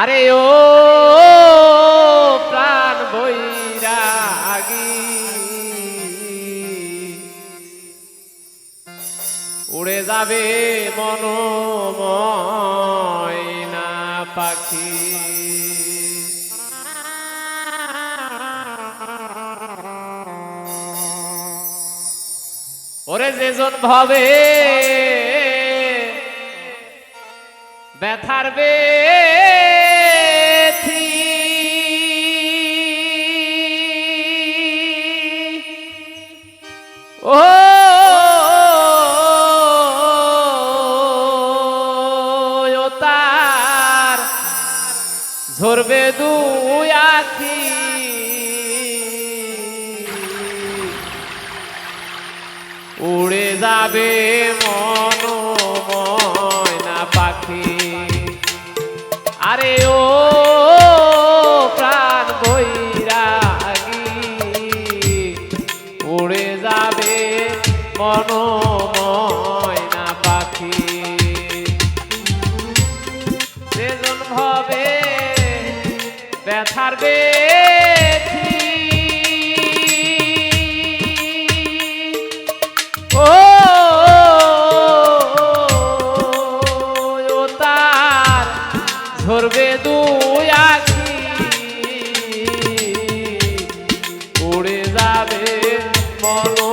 আরে ও প্রাণ বৈরাগী। উড়ে যাবে মনোময়না পাখি। ওরে যেজন ভাবে ব্যথার বেথি ঝরবে দুই আখি। উড়ে যাবে ব্যথার বেথি ও তার ঝরবে দুই আখি। উড়ে যাবে মনোময়না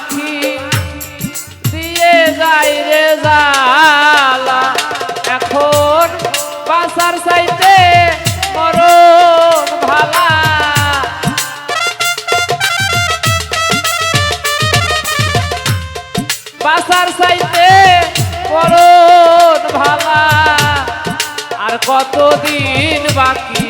পাখি দিয়ে যাই রে জালা এখন বাসার চাইতে চাইতে আর কতদিন বাকি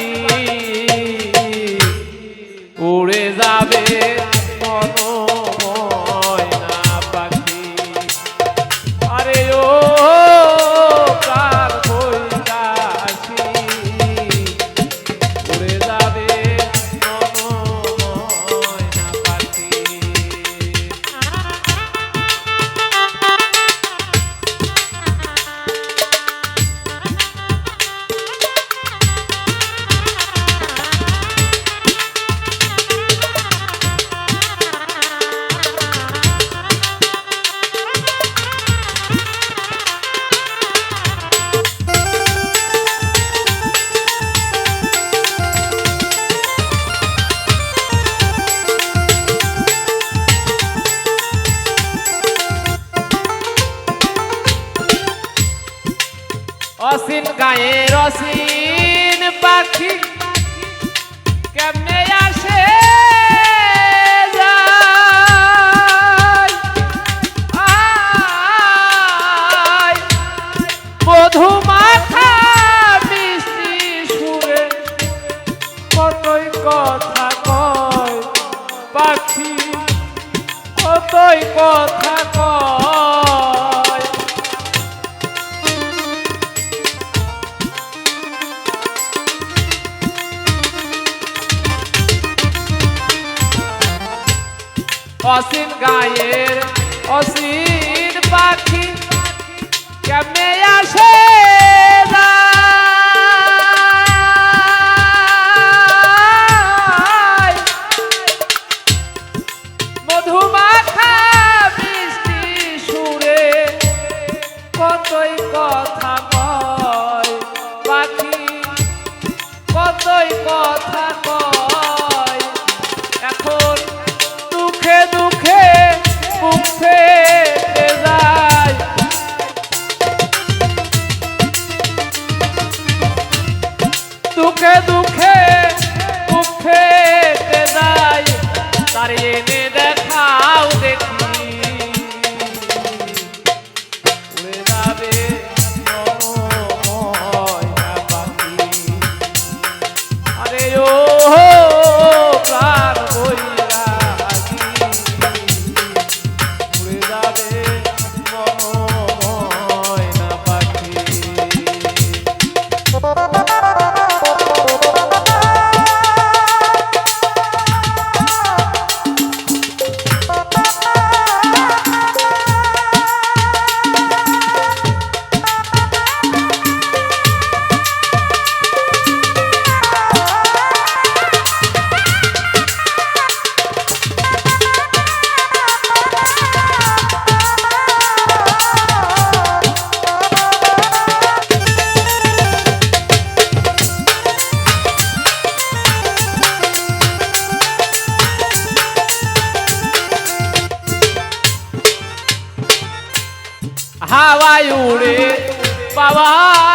অসীন গায়ে অসীন পাখি। কেমনে অসীম গায়ের অসীম পাখি। কেমনে আসে না তার এনে বাবা।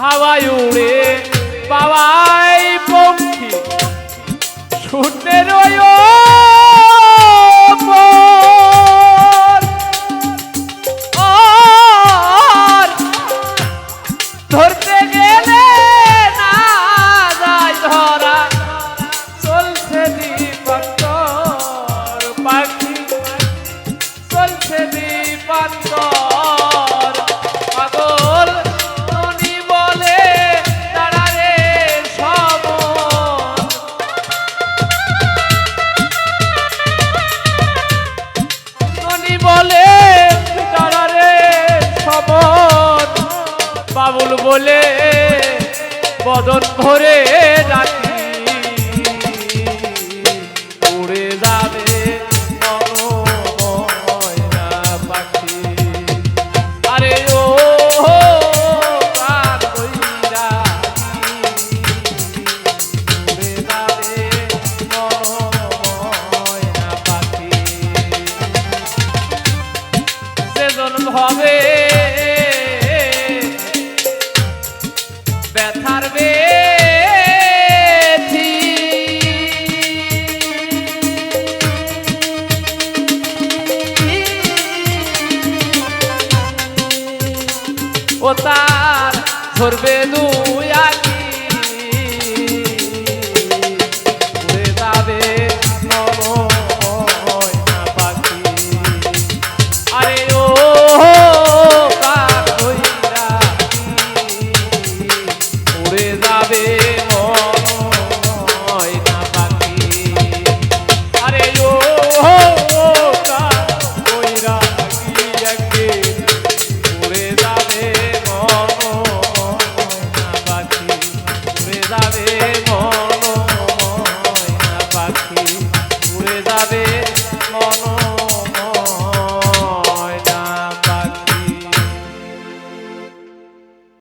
হাওয়ায় উড়ে পাওয়া বলে বদন ভরে তার ধরবে দু